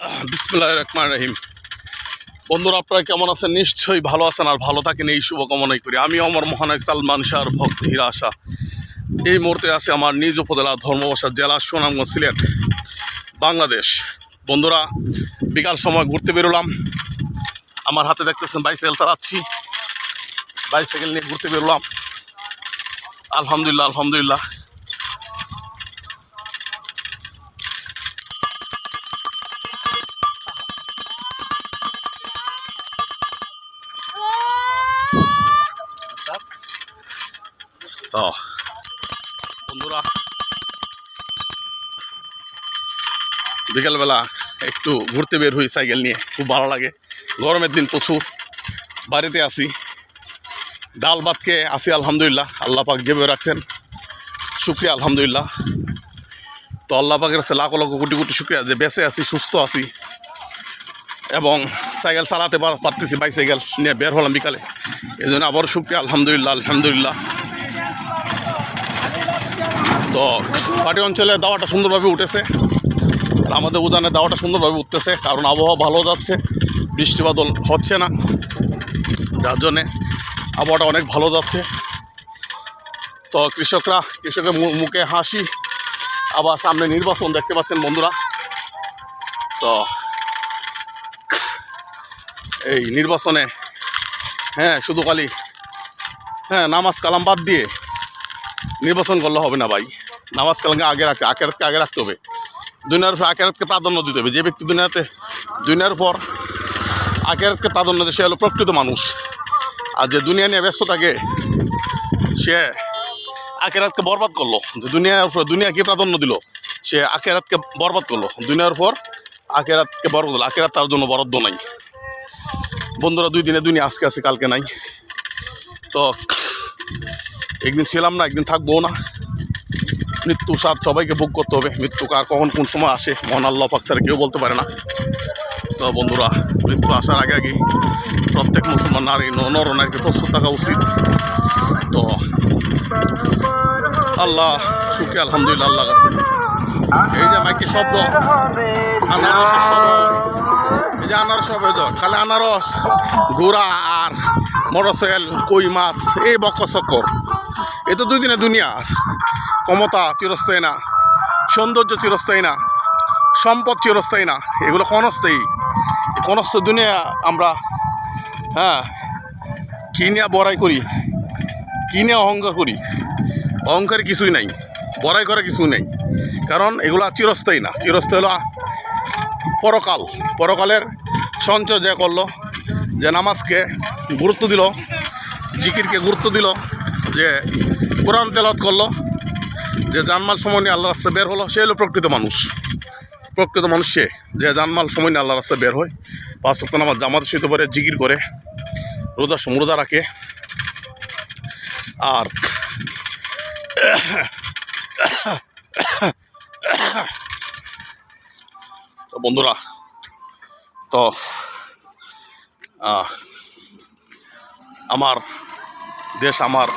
বিসমুল্লাহ রহমান রহিম। বন্ধুরা, আপনারা কেমন আছেন? নিশ্চয়ই ভালো আছেন আর ভালো থাকেন। এই শুভকামনাই করি। আমি আমার মহানায়ক সালমান শাহর ভক্ত হিরা আশা। এই মুহূর্তে আছে আমার নিজ উপজেলা ধর্মবাসা জেলা সুনামগঞ্জ সিলেট, বাংলাদেশ। বন্ধুরা, বিকাল সময় ঘুরতে বেরোলাম। আমার হাতে দেখতেছেন বাইসাইকেল চালাচ্ছি। বাইসাইকেল নিয়ে ঘুরতে বেরোলাম। আলহামদুলিল্লাহ আলহামদুলিল্লাহ। তো বন্ধুরা। বিকেলবেলা একটু ঘুরতে বের হই সাইকেল নিয়ে খুব ভালো লাগে। গরমের দিন প্রচুর। বাড়িতে আসি ডাল ভাতকে আসি আলহামদুলিল্লাহ। আল্লাহ পাক যেভাবে রাখছেন শুক্রিয়া আলহামদুলিল্লাহ। তো আল্লাহ পাকের কাছে লাখ লক্ষ কোটি কোটি শুক্রিয়া যে বেঁচে আছি সুস্থ আছি। এবং সাইকেল চালাতে পার- পারতেছি বাইসাইকেল নিয়ে বের হলাম বিকালে। এই জন্য আবার শুক্রিয়া আলহামদুলিল্লাহ আলহামদুলিল্লাহ। তো পাটি অঞ্চলে দাওয়াটা সুন্দরভাবে উঠেছে। আর আমাদের উজানের দাওয়াটা সুন্দরভাবে উঠতেছে, কারণ আবহাওয়া ভালো যাচ্ছে, বৃষ্টি বাদল হচ্ছে না। যার জন্যে আবহাওয়াটা অনেক ভালো যাচ্ছে। তো কৃষকরা, কৃষকের মুখে হাসি, আবার সামনে নির্বাচন দেখতে পাচ্ছেন বন্ধুরা। তো এই নির্বাচনে হ্যাঁ শুধু খালি হ্যাঁ নামাজ কালাম বাদ দিয়ে নির্বাচন করলে হবে না ভাই। নামাজ কালামকে আগে রাখতে আকেরাতকে আগে রাখতে হবে। দুনিয়ার উপর আকেরাতকে প্রাধান্য দিতে হবে। যে ব্যক্তি দুনিয়াতে, দুনিয়ার পর আকেরাতকে প্রাধান্য দেয়, সে হলো প্রকৃত মানুষ। আর যে দুনিয়া নিয়ে ব্যস্ত থাকে, সে আকেরাতকে বরবাদ করল। যে দুনিয়ার উপর দুনিয়াকে প্রাধান্য দিল? সে আকেরাতকে বরবাদ করল। দুনিয়ার পর আকেরাতকে বরবাদ করল। আকেরাত তার জন্য বরাদ্দ নাই। বন্ধুরা, দুই দিনে দুনিয়া আজকে আছে, কালকে নাই। তো, একদিন ছিলাম না, একদিন থাকব না। মৃত্যু স্বাদ সবাইকে ভোগ করতে হবে। মৃত্যু কার কখন কোন সময় আসে মন আল্লাহ পাক ছাড়া কেউ বলতে পারে না। তো বন্ধুরা, মৃত্যু আসার আগে আগে প্রত্যেক মুসলমান নারী নর নারীকে প্রস্তুত থাকা উচিত। তো আল্লাহ, সুখে আলহামদুলিল্লাহ আল্লাহ কাছে। এই যে মাইকে শব্দ, আনারসের শব্দ। এই যে আনারস হবে খালি আনারস ঘোড়া আর মোটরসাইকেল কই মাছ, এই বকর এ তো দুই দিনে দুনিয়া। ক্ষমতা চিরস্থায়ী না, সৌন্দর্য চিরস্থায়ী না, সম্পদ চিরস্থায়ী না, এগুলো ক্ষণস্থায়ী। ক্ষণস্থ দুনিয়া আমরা হ্যাঁ কী বড়াই করি, কী নিয়ে অহংকার করি, অহংকার কিছুই নাই, বড়াই করা কিছুই নেই। কারণ এগুলো চিরস্থায়ী না, চিরস্থায়ী হলো পরকাল। পরকালের সঞ্চয় যে করল, যে নামাজকে গুরুত্ব দিল, জিকিরকে গুরুত্ব দিল, যে কোরআন তেলত করল যে জানমাল সময় নিয়ে আল্লাহ রাস্তায় বের হলো, সে হলো প্রকৃত মানুষ। প্রকৃত মানুষ সে। যে জানমাল সময় নিয়ে আল্লাহ রাস্তায় বের হয়, পাঁচ সপ্তাহ নামাজ জামাতের সহিত করে জিগির করে, রোজা সম- রোজা রাখে। আর বন্ধুরা, তো আমার দেশ, আমার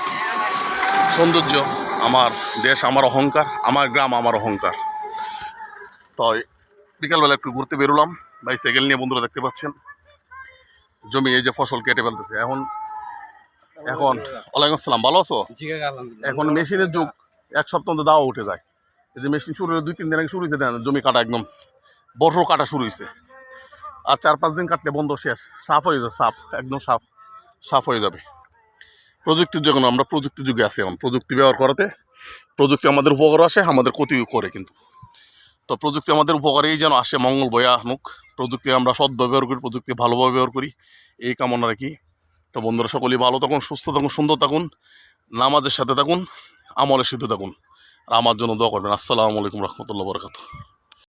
সৌন্দর্য আমার দেশ আমার অহংকার আমার গ্রাম আমার অহংকার। তো বিকালবেলা একটু ঘুরতে বেরোলাম বাইসাইকেল নিয়ে বন্ধুরা দেখতে পাচ্ছেন। জমি এই যে ফসল কেটে ফেলতেছে। এখন এখন ওয়ালাইকুম আসসালাম ভালো আছো? এখন মেশিনের যুগ এক সপ্তাহ তো দাওয়া উঠে যায়। এই যে মেশিন শুরু হয়ে দুই তিন দিন আগে শুরু হয়েছে দেন জমি কাটা একদম। বড় কাটা শুরু হয়েছে আর চার পাঁচ দিন কাটলে বন্ধ শেষ। সাফ হয়ে যাবে সাফ একদম সাফ। সাফ হয়ে যাবে। প্রযুক্তির যখন আমরা প্রযুক্তি যুগে আছি এখন, প্রযুক্তি ব্যবহার করাতে প্রযুক্তি আমাদের উপকার আসে, আমাদের ক্ষতিও করে কিন্তু। তো প্রযুক্তি আমাদের উপকারেই যেন আসে, মঙ্গল বয়ে আনুক প্রযুক্তি আমরা সৎ ব্যবহার করি, প্রযুক্তি ভালোভাবে ব্যবহার করি, এই কামনা রাখি। তো বন্ধুরা, সকলেই ভালো থাকুন, সুস্থ থাকুন, সুন্দর থাকুন, নামাজের সাথে থাকুন, আমলের সাথে থাকুন, আর আমার জন্য দোয়া করবেন। আসসালামু আলাইকুম রহমতুল্লাহ বরকাত